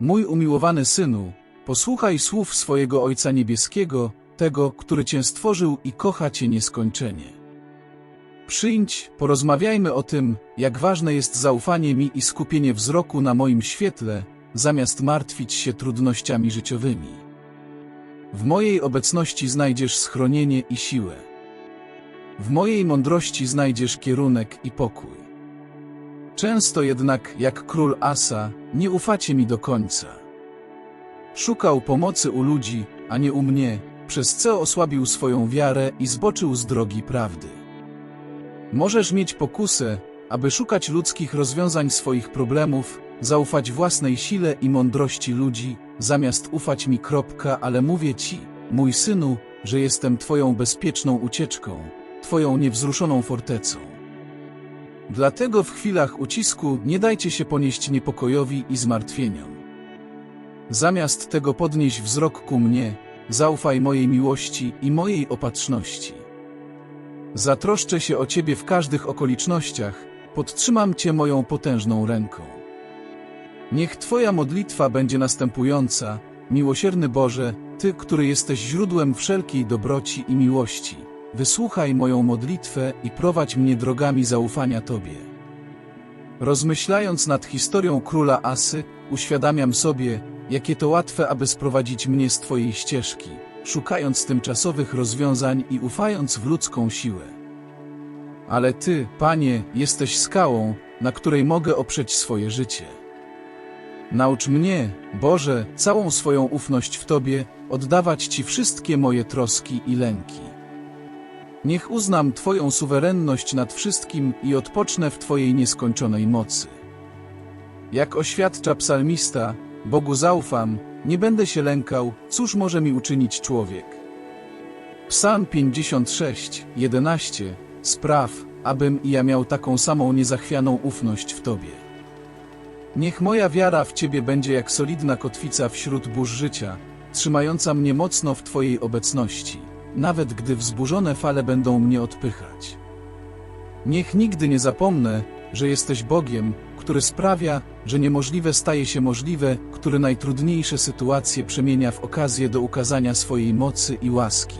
Mój umiłowany synu, posłuchaj słów swojego Ojca Niebieskiego, tego, który Cię stworzył i kocha Cię nieskończenie. Przyjdź, porozmawiajmy o tym, jak ważne jest zaufanie mi i skupienie wzroku na moim świetle, zamiast martwić się trudnościami życiowymi. W mojej obecności znajdziesz schronienie i siłę. W mojej mądrości znajdziesz kierunek i pokój. Często jednak, jak król Asa, nie ufacie mi do końca. Szukał pomocy u ludzi, a nie u mnie, przez co osłabił swoją wiarę i zboczył z drogi prawdy. Możesz mieć pokusę, aby szukać ludzkich rozwiązań swoich problemów, zaufać własnej sile i mądrości ludzi, zamiast ufać mi. Kropka, ale mówię ci, mój synu, że jestem twoją bezpieczną ucieczką, twoją niewzruszoną fortecą. Dlatego w chwilach ucisku nie dajcie się ponieść niepokojowi i zmartwieniom. Zamiast tego podnieś wzrok ku mnie, zaufaj mojej miłości i mojej opatrzności. Zatroszczę się o Ciebie w każdych okolicznościach, podtrzymam Cię moją potężną ręką. Niech Twoja modlitwa będzie następująca, miłosierny Boże, Ty, który jesteś źródłem wszelkiej dobroci i miłości. Wysłuchaj moją modlitwę i prowadź mnie drogami zaufania Tobie. Rozmyślając nad historią króla Asy, uświadamiam sobie, jakie to łatwe, aby sprowadzić mnie z Twojej ścieżki, szukając tymczasowych rozwiązań i ufając w ludzką siłę. Ale Ty, Panie, jesteś skałą, na której mogę oprzeć swoje życie. Naucz mnie, Boże, całą swoją ufność w Tobie, oddawać Ci wszystkie moje troski i lęki. Niech uznam Twoją suwerenność nad wszystkim i odpocznę w Twojej nieskończonej mocy. Jak oświadcza psalmista, Bogu zaufam, nie będę się lękał, cóż może mi uczynić człowiek. Psalm 56, 11 Spraw, abym i ja miał taką samą niezachwianą ufność w Tobie. Niech moja wiara w Ciebie będzie jak solidna kotwica wśród burz życia, trzymająca mnie mocno w Twojej obecności, nawet gdy wzburzone fale będą mnie odpychać. Niech nigdy nie zapomnę, że jesteś Bogiem, który sprawia, że niemożliwe staje się możliwe, który najtrudniejsze sytuacje przemienia w okazję do ukazania swojej mocy i łaski.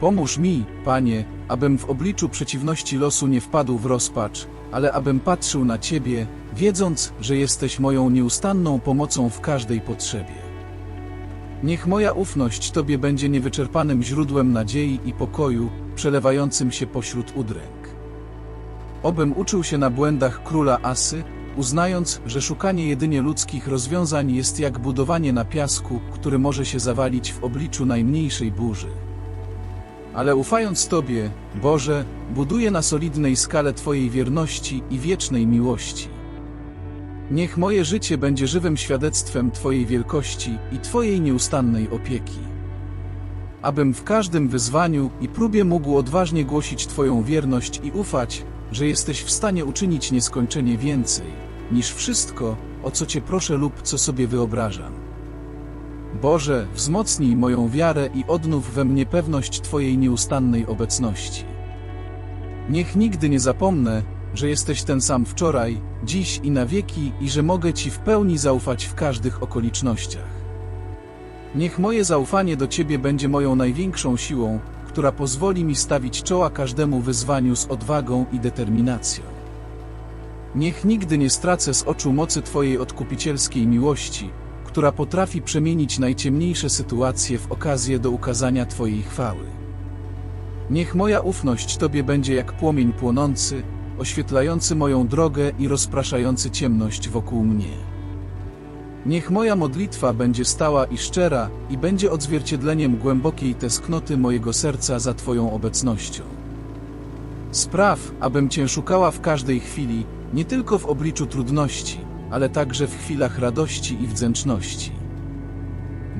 Pomóż mi, Panie, abym w obliczu przeciwności losu nie wpadł w rozpacz, ale abym patrzył na Ciebie, wiedząc, że jesteś moją nieustanną pomocą w każdej potrzebie. Niech moja ufność Tobie będzie niewyczerpanym źródłem nadziei i pokoju, przelewającym się pośród udręk. Obym uczył się na błędach króla Asy, uznając, że szukanie jedynie ludzkich rozwiązań jest jak budowanie na piasku, który może się zawalić w obliczu najmniejszej burzy. Ale ufając Tobie, Boże, buduję na solidnej skale Twojej wierności i wiecznej miłości. Niech moje życie będzie żywym świadectwem Twojej wielkości i Twojej nieustannej opieki. Abym w każdym wyzwaniu i próbie mógł odważnie głosić Twoją wierność i ufać, że jesteś w stanie uczynić nieskończenie więcej, niż wszystko, o co Cię proszę lub co sobie wyobrażam. Boże, wzmocnij moją wiarę i odnów we mnie pewność Twojej nieustannej obecności. Niech nigdy nie zapomnę, że jesteś ten sam wczoraj, dziś i na wieki i że mogę Ci w pełni zaufać w każdych okolicznościach. Niech moje zaufanie do Ciebie będzie moją największą siłą, która pozwoli mi stawić czoła każdemu wyzwaniu z odwagą i determinacją. Niech nigdy nie stracę z oczu mocy Twojej odkupicielskiej miłości, która potrafi przemienić najciemniejsze sytuacje w okazję do ukazania Twojej chwały. Niech moja ufność Tobie będzie jak płomień płonący, oświetlający moją drogę i rozpraszający ciemność wokół mnie. Niech moja modlitwa będzie stała i szczera i będzie odzwierciedleniem głębokiej tęsknoty mojego serca za Twoją obecnością. Spraw, abym Cię szukała w każdej chwili, nie tylko w obliczu trudności, ale także w chwilach radości i wdzięczności.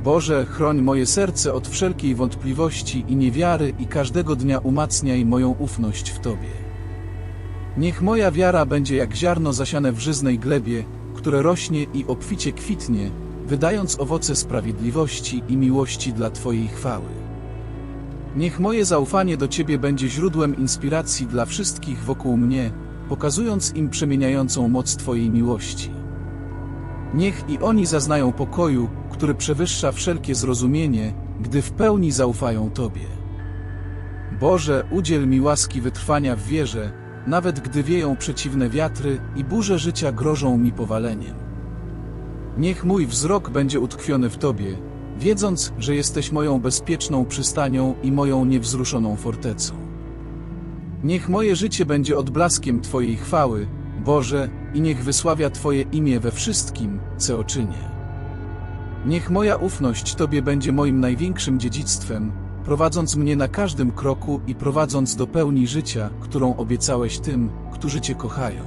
Boże, chroń moje serce od wszelkiej wątpliwości i niewiary i każdego dnia umacniaj moją ufność w Tobie. Niech moja wiara będzie jak ziarno zasiane w żyznej glebie, które rośnie i obficie kwitnie, wydając owoce sprawiedliwości i miłości dla Twojej chwały. Niech moje zaufanie do Ciebie będzie źródłem inspiracji dla wszystkich wokół mnie, pokazując im przemieniającą moc Twojej miłości. Niech i oni zaznają pokoju, który przewyższa wszelkie zrozumienie, gdy w pełni zaufają Tobie. Boże, udziel mi łaski wytrwania w wierze, nawet gdy wieją przeciwne wiatry i burze życia grożą mi powaleniem. Niech mój wzrok będzie utkwiony w Tobie, wiedząc, że jesteś moją bezpieczną przystanią i moją niewzruszoną fortecą. Niech moje życie będzie odblaskiem Twojej chwały, Boże, i niech wysławia Twoje imię we wszystkim, co czynię. Niech moja ufność Tobie będzie moim największym dziedzictwem, prowadząc mnie na każdym kroku i prowadząc do pełni życia, którą obiecałeś tym, którzy Cię kochają.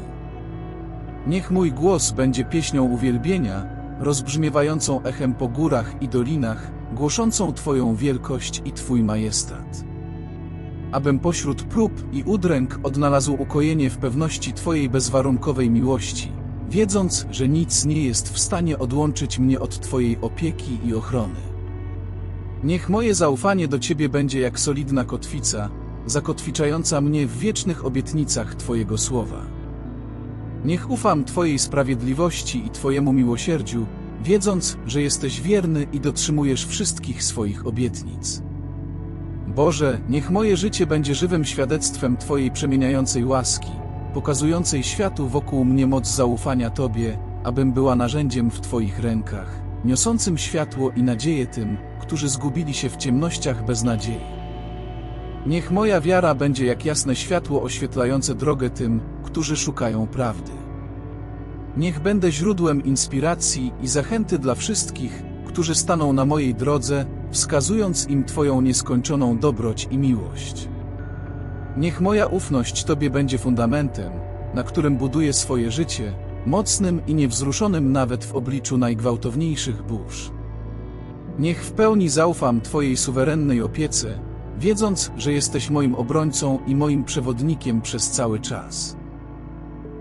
Niech mój głos będzie pieśnią uwielbienia, rozbrzmiewającą echem po górach i dolinach, głoszącą Twoją wielkość i Twój majestat. Abym pośród prób i udręk odnalazł ukojenie w pewności Twojej bezwarunkowej miłości, wiedząc, że nic nie jest w stanie odłączyć mnie od Twojej opieki i ochrony. Niech moje zaufanie do Ciebie będzie jak solidna kotwica, zakotwiczająca mnie w wiecznych obietnicach Twojego słowa. Niech ufam Twojej sprawiedliwości i Twojemu miłosierdziu, wiedząc, że jesteś wierny i dotrzymujesz wszystkich swoich obietnic. Boże, niech moje życie będzie żywym świadectwem Twojej przemieniającej łaski, pokazującej światu wokół mnie moc zaufania Tobie, abym była narzędziem w Twoich rękach, niosącym światło i nadzieję tym, którzy zgubili się w ciemnościach bez nadziei. Niech moja wiara będzie jak jasne światło oświetlające drogę tym, którzy szukają prawdy. Niech będę źródłem inspiracji i zachęty dla wszystkich, którzy staną na mojej drodze, wskazując im Twoją nieskończoną dobroć i miłość. Niech moja ufność Tobie będzie fundamentem, na którym buduję swoje życie, mocnym i niewzruszonym nawet w obliczu najgwałtowniejszych burz. Niech w pełni zaufam Twojej suwerennej opiece, wiedząc, że jesteś moim obrońcą i moim przewodnikiem przez cały czas.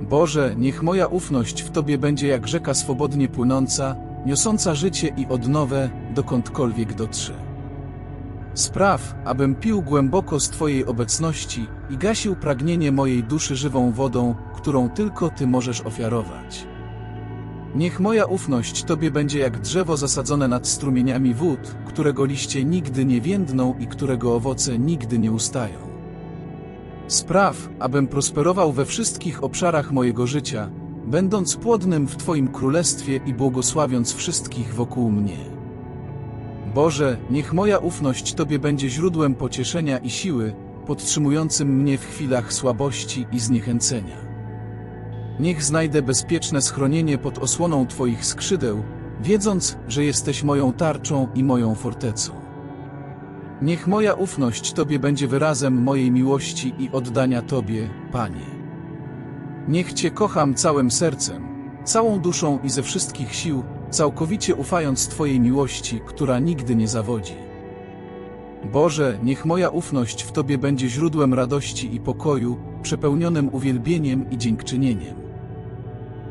Boże, niech moja ufność w Tobie będzie jak rzeka swobodnie płynąca, niosąca życie i odnowę, dokądkolwiek dotrze. Spraw, abym pił głęboko z Twojej obecności i gasił pragnienie mojej duszy żywą wodą, którą tylko Ty możesz ofiarować. Niech moja ufność Tobie będzie jak drzewo zasadzone nad strumieniami wód, którego liście nigdy nie więdną i którego owoce nigdy nie ustają. Spraw, abym prosperował we wszystkich obszarach mojego życia, będąc płodnym w Twoim królestwie i błogosławiąc wszystkich wokół mnie. Boże, niech moja ufność Tobie będzie źródłem pocieszenia i siły, podtrzymującym mnie w chwilach słabości i zniechęcenia. Niech znajdę bezpieczne schronienie pod osłoną Twoich skrzydeł, wiedząc, że jesteś moją tarczą i moją fortecą. Niech moja ufność Tobie będzie wyrazem mojej miłości i oddania Tobie, Panie. Niech Cię kocham całym sercem, całą duszą i ze wszystkich sił, całkowicie ufając Twojej miłości, która nigdy nie zawodzi. Boże, niech moja ufność w Tobie będzie źródłem radości i pokoju, przepełnionym uwielbieniem i dziękczynieniem.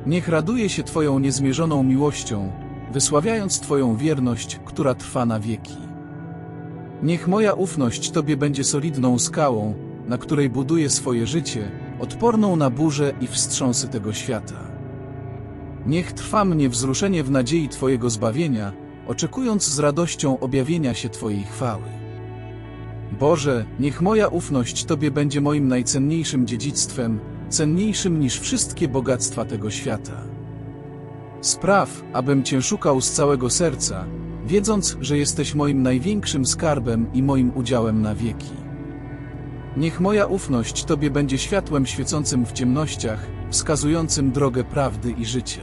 Niech raduje się Twoją niezmierzoną miłością, wysławiając Twoją wierność, która trwa na wieki. Niech moja ufność Tobie będzie solidną skałą, na której buduję swoje życie, odporną na burze i wstrząsy tego świata. Niech trwa mnie wzruszenie w nadziei Twojego zbawienia, oczekując z radością objawienia się Twojej chwały. Boże, niech moja ufność Tobie będzie moim najcenniejszym dziedzictwem, cenniejszym niż wszystkie bogactwa tego świata. Spraw, abym Cię szukał z całego serca, wiedząc, że jesteś moim największym skarbem i moim udziałem na wieki. Niech moja ufność Tobie będzie światłem świecącym w ciemnościach, wskazującym drogę prawdy i życia.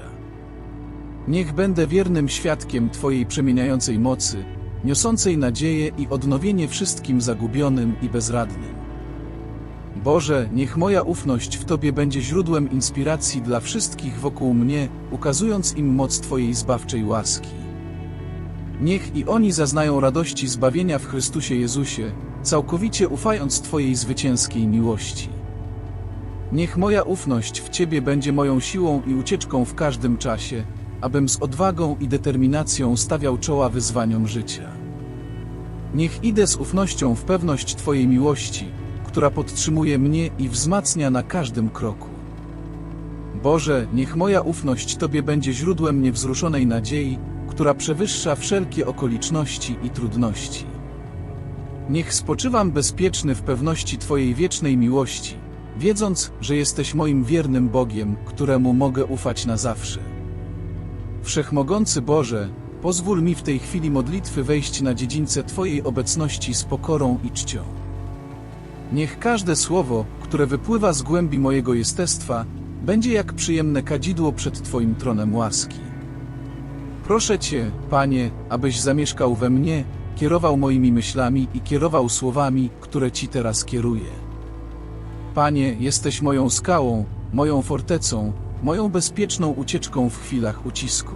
Niech będę wiernym świadkiem Twojej przemieniającej mocy, niosącej nadzieję i odnowienie wszystkim zagubionym i bezradnym. Boże, niech moja ufność w Tobie będzie źródłem inspiracji dla wszystkich wokół mnie, ukazując im moc Twojej zbawczej łaski. Niech i oni zaznają radości zbawienia w Chrystusie Jezusie, całkowicie ufając Twojej zwycięskiej miłości. Niech moja ufność w Ciebie będzie moją siłą i ucieczką w każdym czasie, abym z odwagą i determinacją stawiał czoła wyzwaniom życia. Niech idę z ufnością w pewność Twojej miłości, która podtrzymuje mnie i wzmacnia na każdym kroku. Boże, niech moja ufność Tobie będzie źródłem niewzruszonej nadziei, która przewyższa wszelkie okoliczności i trudności. Niech spoczywam bezpieczny w pewności Twojej wiecznej miłości, wiedząc, że jesteś moim wiernym Bogiem, któremu mogę ufać na zawsze. Wszechmogący Boże, pozwól mi w tej chwili modlitwy wejść na dziedzińce Twojej obecności z pokorą i czcią. Niech każde słowo, które wypływa z głębi mojego jestestwa, będzie jak przyjemne kadzidło przed Twoim tronem łaski. Proszę Cię, Panie, abyś zamieszkał we mnie, kierował moimi myślami i kierował słowami, które Ci teraz kieruję. Panie, jesteś moją skałą, moją fortecą, moją bezpieczną ucieczką w chwilach ucisku.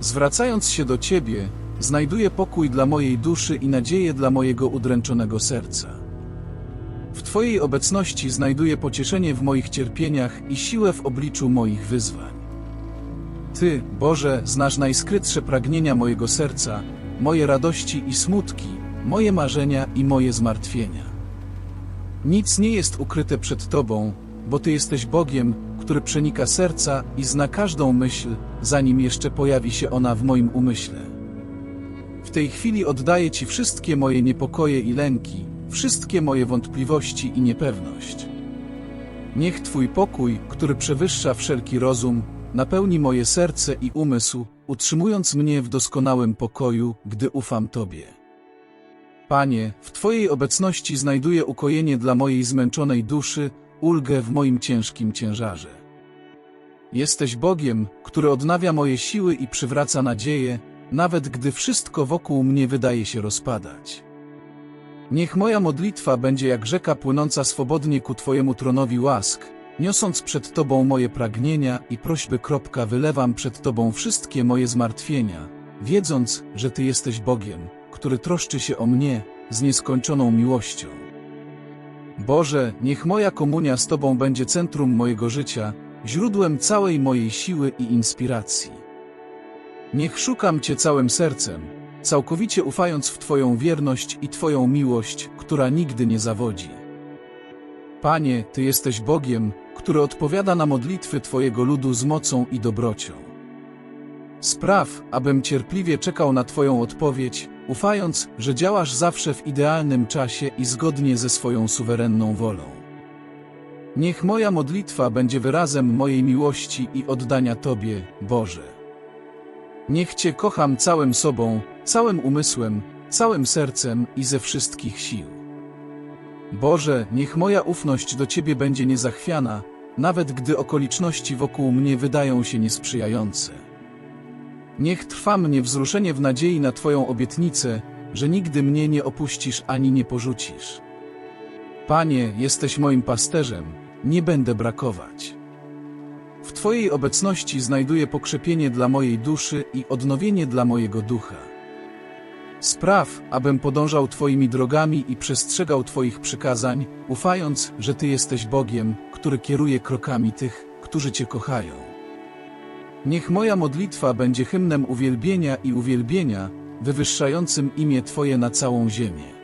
Zwracając się do Ciebie, znajduję pokój dla mojej duszy i nadzieję dla mojego udręczonego serca. W Twojej obecności znajduję pocieszenie w moich cierpieniach i siłę w obliczu moich wyzwań. Ty, Boże, znasz najskrytsze pragnienia mojego serca, moje radości i smutki, moje marzenia i moje zmartwienia. Nic nie jest ukryte przed Tobą, bo Ty jesteś Bogiem, który przenika serca i zna każdą myśl, zanim jeszcze pojawi się ona w moim umyśle. W tej chwili oddaję Ci wszystkie moje niepokoje i lęki, wszystkie moje wątpliwości i niepewność. Niech Twój pokój, który przewyższa wszelki rozum, napełni moje serce i umysł, utrzymując mnie w doskonałym pokoju, gdy ufam Tobie. Panie, w Twojej obecności znajduję ukojenie dla mojej zmęczonej duszy, ulgę w moim ciężkim ciężarze. Jesteś Bogiem, który odnawia moje siły i przywraca nadzieję, nawet gdy wszystko wokół mnie wydaje się rozpadać. Niech moja modlitwa będzie jak rzeka płynąca swobodnie ku Twojemu tronowi łask, niosąc przed Tobą moje pragnienia i prośby. Kropka, wylewam przed Tobą wszystkie moje zmartwienia, wiedząc, że Ty jesteś Bogiem, który troszczy się o mnie z nieskończoną miłością. Boże, niech moja komunia z Tobą będzie centrum mojego życia, źródłem całej mojej siły i inspiracji. Niech szukam Cię całym sercem, całkowicie ufając w Twoją wierność i Twoją miłość, która nigdy nie zawodzi. Panie, Ty jesteś Bogiem, który odpowiada na modlitwy Twojego ludu z mocą i dobrocią. Spraw, abym cierpliwie czekał na Twoją odpowiedź, ufając, że działasz zawsze w idealnym czasie i zgodnie ze swoją suwerenną wolą. Niech moja modlitwa będzie wyrazem mojej miłości i oddania Tobie, Boże. Niech Cię kocham całym sobą, całym umysłem, całym sercem i ze wszystkich sił. Boże, niech moja ufność do Ciebie będzie niezachwiana, nawet gdy okoliczności wokół mnie wydają się niesprzyjające. Niech trwa mnie wzruszenie w nadziei na Twoją obietnicę, że nigdy mnie nie opuścisz ani nie porzucisz. Panie, jesteś moim pasterzem, nie będę brakować. W Twojej obecności znajduję pokrzepienie dla mojej duszy i odnowienie dla mojego ducha. Spraw, abym podążał Twoimi drogami i przestrzegał Twoich przykazań, ufając, że Ty jesteś Bogiem, który kieruje krokami tych, którzy Cię kochają. Niech moja modlitwa będzie hymnem uwielbienia i uwielbienia, wywyższającym imię Twoje na całą ziemię.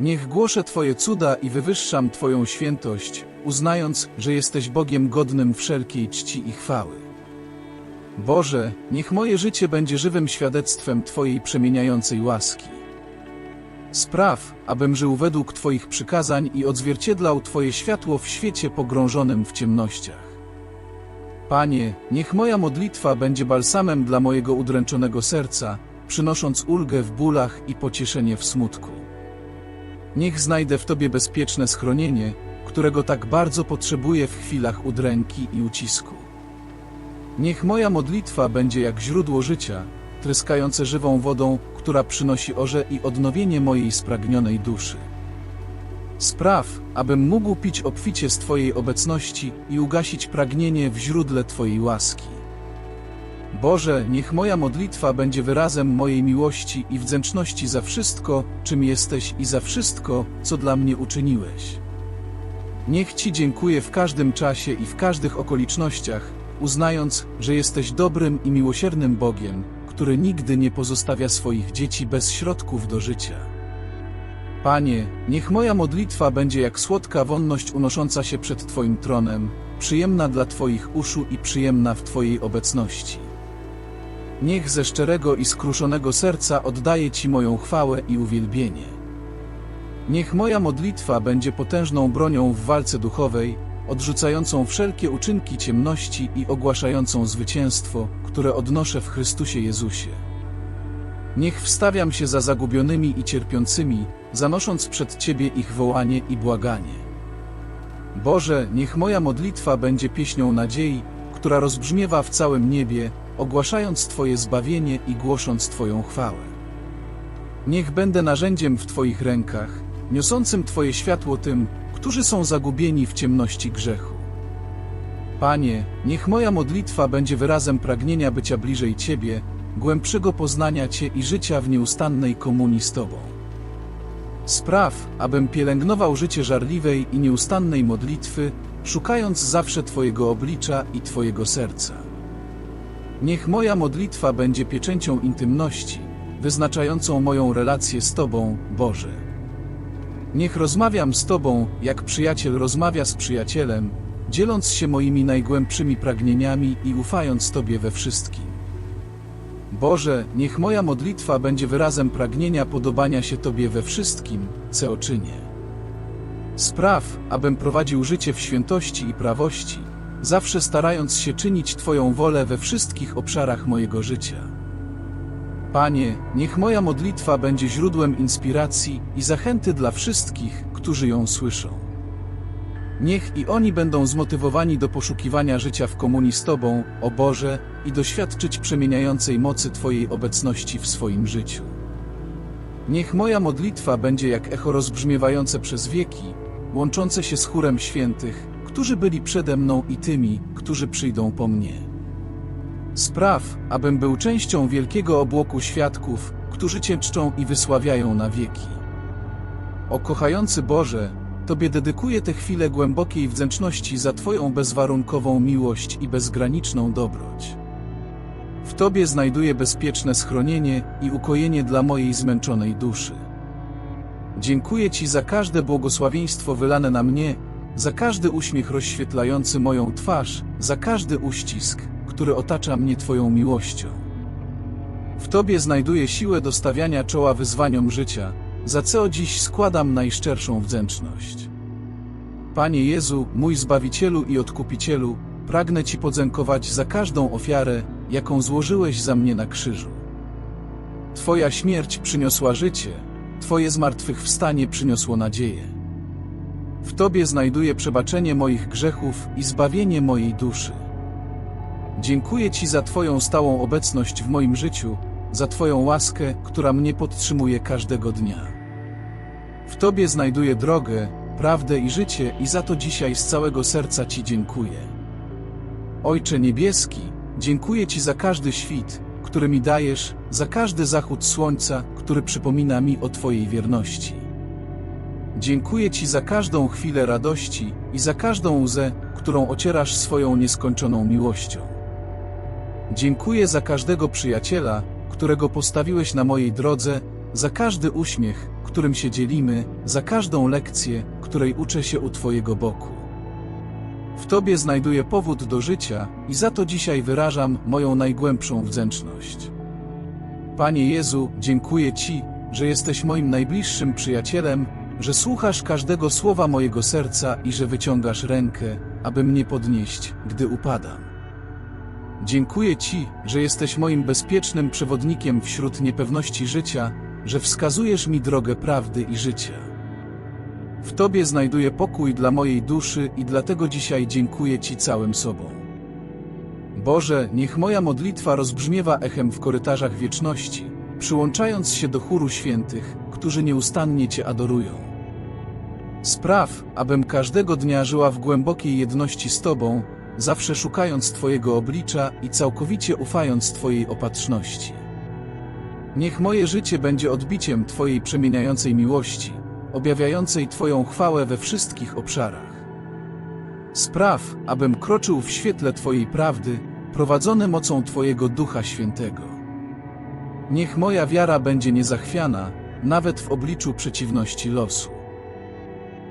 Niech głoszę Twoje cuda i wywyższam Twoją świętość, uznając, że jesteś Bogiem godnym wszelkiej czci i chwały. Boże, niech moje życie będzie żywym świadectwem Twojej przemieniającej łaski. Spraw, abym żył według Twoich przykazań i odzwierciedlał Twoje światło w świecie pogrążonym w ciemnościach. Panie, niech moja modlitwa będzie balsamem dla mojego udręczonego serca, przynosząc ulgę w bólach i pocieszenie w smutku. Niech znajdę w Tobie bezpieczne schronienie, którego tak bardzo potrzebuję w chwilach udręki i ucisku. Niech moja modlitwa będzie jak źródło życia, tryskające żywą wodą, która przynosi orze i odnowienie mojej spragnionej duszy. Spraw, abym mógł pić obficie z Twojej obecności i ugasić pragnienie w źródle Twojej łaski. Boże, niech moja modlitwa będzie wyrazem mojej miłości i wdzięczności za wszystko, czym jesteś i za wszystko, co dla mnie uczyniłeś. Niech Ci dziękuję w każdym czasie i w każdych okolicznościach, uznając, że jesteś dobrym i miłosiernym Bogiem, który nigdy nie pozostawia swoich dzieci bez środków do życia. Panie, niech moja modlitwa będzie jak słodka wonność unosząca się przed Twoim tronem, przyjemna dla Twoich uszu i przyjemna w Twojej obecności. Niech ze szczerego i skruszonego serca oddaję Ci moją chwałę i uwielbienie. Niech moja modlitwa będzie potężną bronią w walce duchowej, odrzucającą wszelkie uczynki ciemności i ogłaszającą zwycięstwo, które odnoszę w Chrystusie Jezusie. Niech wstawiam się za zagubionymi i cierpiącymi, zanosząc przed Ciebie ich wołanie i błaganie. Boże, niech moja modlitwa będzie pieśnią nadziei, która rozbrzmiewa w całym niebie, ogłaszając Twoje zbawienie i głosząc Twoją chwałę. Niech będę narzędziem w Twoich rękach, niosącym Twoje światło tym, którzy są zagubieni w ciemności grzechu. Panie, niech moja modlitwa będzie wyrazem pragnienia bycia bliżej Ciebie, głębszego poznania Cię i życia w nieustannej komunii z Tobą. Spraw, abym pielęgnował życie żarliwej i nieustannej modlitwy, szukając zawsze Twojego oblicza i Twojego serca. Niech moja modlitwa będzie pieczęcią intymności, wyznaczającą moją relację z Tobą, Boże. Niech rozmawiam z Tobą, jak przyjaciel rozmawia z przyjacielem, dzieląc się moimi najgłębszymi pragnieniami i ufając Tobie we wszystkim. Boże, niech moja modlitwa będzie wyrazem pragnienia podobania się Tobie we wszystkim, co czynię. Spraw, abym prowadził życie w świętości i prawości, zawsze starając się czynić Twoją wolę we wszystkich obszarach mojego życia. Panie, niech moja modlitwa będzie źródłem inspiracji i zachęty dla wszystkich, którzy ją słyszą. Niech i oni będą zmotywowani do poszukiwania życia w komunii z Tobą, o Boże, i doświadczyć przemieniającej mocy Twojej obecności w swoim życiu. Niech moja modlitwa będzie jak echo rozbrzmiewające przez wieki, łączące się z chórem świętych, którzy byli przede mną i tymi, którzy przyjdą po mnie. Spraw, abym był częścią wielkiego obłoku świadków, którzy Cię czczą i wysławiają na wieki. O kochający Boże, Tobie dedykuję te chwile głębokiej wdzięczności za Twoją bezwarunkową miłość i bezgraniczną dobroć. W Tobie znajduję bezpieczne schronienie i ukojenie dla mojej zmęczonej duszy. Dziękuję Ci za każde błogosławieństwo wylane na mnie, za każdy uśmiech rozświetlający moją twarz, za każdy uścisk, który otacza mnie Twoją miłością. W Tobie znajduję siłę do stawiania czoła wyzwaniom życia, za co dziś składam najszczerszą wdzięczność. Panie Jezu, mój Zbawicielu i Odkupicielu, pragnę Ci podziękować za każdą ofiarę, jaką złożyłeś za mnie na krzyżu. Twoja śmierć przyniosła życie, Twoje zmartwychwstanie przyniosło nadzieję. W Tobie znajduję przebaczenie moich grzechów i zbawienie mojej duszy. Dziękuję Ci za Twoją stałą obecność w moim życiu, za Twoją łaskę, która mnie podtrzymuje każdego dnia. W Tobie znajduję drogę, prawdę i życie i za to dzisiaj z całego serca Ci dziękuję. Ojcze Niebieski, dziękuję Ci za każdy świt, który mi dajesz, za każdy zachód słońca, który przypomina mi o Twojej wierności. Dziękuję Ci za każdą chwilę radości i za każdą łzę, którą ocierasz swoją nieskończoną miłością. Dziękuję za każdego przyjaciela, którego postawiłeś na mojej drodze, za każdy uśmiech, którym się dzielimy, za każdą lekcję, której uczę się u Twojego boku. W Tobie znajduję powód do życia i za to dzisiaj wyrażam moją najgłębszą wdzięczność. Panie Jezu, dziękuję Ci, że jesteś moim najbliższym przyjacielem, że słuchasz każdego słowa mojego serca i że wyciągasz rękę, aby mnie podnieść, gdy upadam. Dziękuję Ci, że jesteś moim bezpiecznym przewodnikiem wśród niepewności życia, że wskazujesz mi drogę prawdy i życia. W Tobie znajduję pokój dla mojej duszy i dlatego dzisiaj dziękuję Ci całym sobą. Boże, niech moja modlitwa rozbrzmiewa echem w korytarzach wieczności, przyłączając się do chóru świętych, którzy nieustannie Cię adorują. Spraw, abym każdego dnia żyła w głębokiej jedności z Tobą, zawsze szukając Twojego oblicza i całkowicie ufając Twojej opatrzności. Niech moje życie będzie odbiciem Twojej przemieniającej miłości, objawiającej Twoją chwałę we wszystkich obszarach. Spraw, abym kroczył w świetle Twojej prawdy, prowadzony mocą Twojego Ducha Świętego. Niech moja wiara będzie niezachwiana, nawet w obliczu przeciwności losu.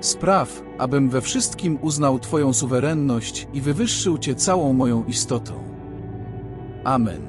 Spraw, abym we wszystkim uznał Twoją suwerenność i wywyższył Cię całą moją istotą. Amen.